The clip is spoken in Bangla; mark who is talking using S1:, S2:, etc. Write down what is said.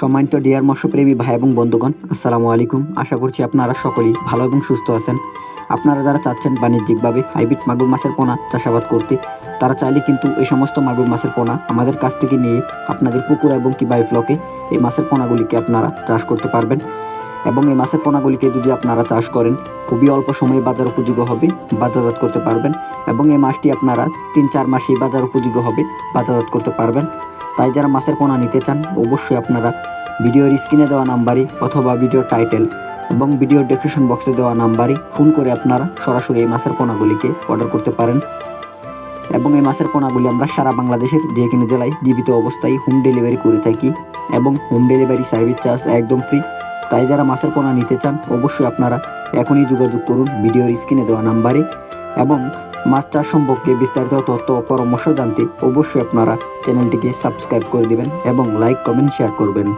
S1: সম্মানিত ডিয়ার মৎস্যপ্রেমী ভাই এবং বন্ধুগণ, আসসালামু আলাইকুম। আশা করছি আপনারা সকলেই ভালো এবং সুস্থ আছেন। আপনারা যারা চাচ্ছেন বাণিজ্যিকভাবে হাইব্রিড মাগুর মাছের পোনা চাষাবাদ করতে, তারা চাইলে কিন্তু এই সমস্ত মাগুর মাছের পোনা আমাদের কাছ থেকে নিয়ে আপনাদের পুকুর এবং কি বাইফ্লকে এই মাছের পোনাগুলিকে আপনারা চাষ করতে পারবেন। এবং এই মাছের পোনাগুলিকে যদি আপনারা চাষ করেন, খুবই অল্প সময়ে বাজার উপযোগী হবে, বাজারজাত করতে পারবেন। এবং এই মাছটি আপনারা তিন চার মাসেই বাজার উপযোগী হবে, বাজারজাত করতে পারবেন। তাই যারা মাছের পোনা নিতে চান, অবশ্যই আপনারা ভিডিওর স্ক্রিনে দেওয়া নাম্বারে অথবা ভিডিও টাইটেল এবং ভিডিও ডেসক্রিপশন বক্সে দেওয়া নাম্বারে ফোন করে আপনারা সরাসরি এই মাছের পোনাগুলিকে অর্ডার করতে পারেন। এবং এই মাছের পোনাগুলি আমরা সারা বাংলাদেশের যে কোনো জেলায় জীবিত অবস্থায় হোম ডেলিভারি করে থাকি এবং হোম ডেলিভারি সার্ভিস চার্জ একদম ফ্রি। তাই যারা মাছের পোনা নিতে চান, অবশ্যই আপনারা এখনই যোগাযোগ করুন ভিডিওর স্ক্রিনে দেওয়া নাম্বারে এবং মাছ চাষ সম্পর্কে বিস্তারিত তথ্য ও পরামর্শ জানতে অবশ্যই আপনারা চ্যানেলটিকে সাবস্ক্রাইব করে দিবেন এবং লাইক, কমেন্ট শেয়ার করবেন।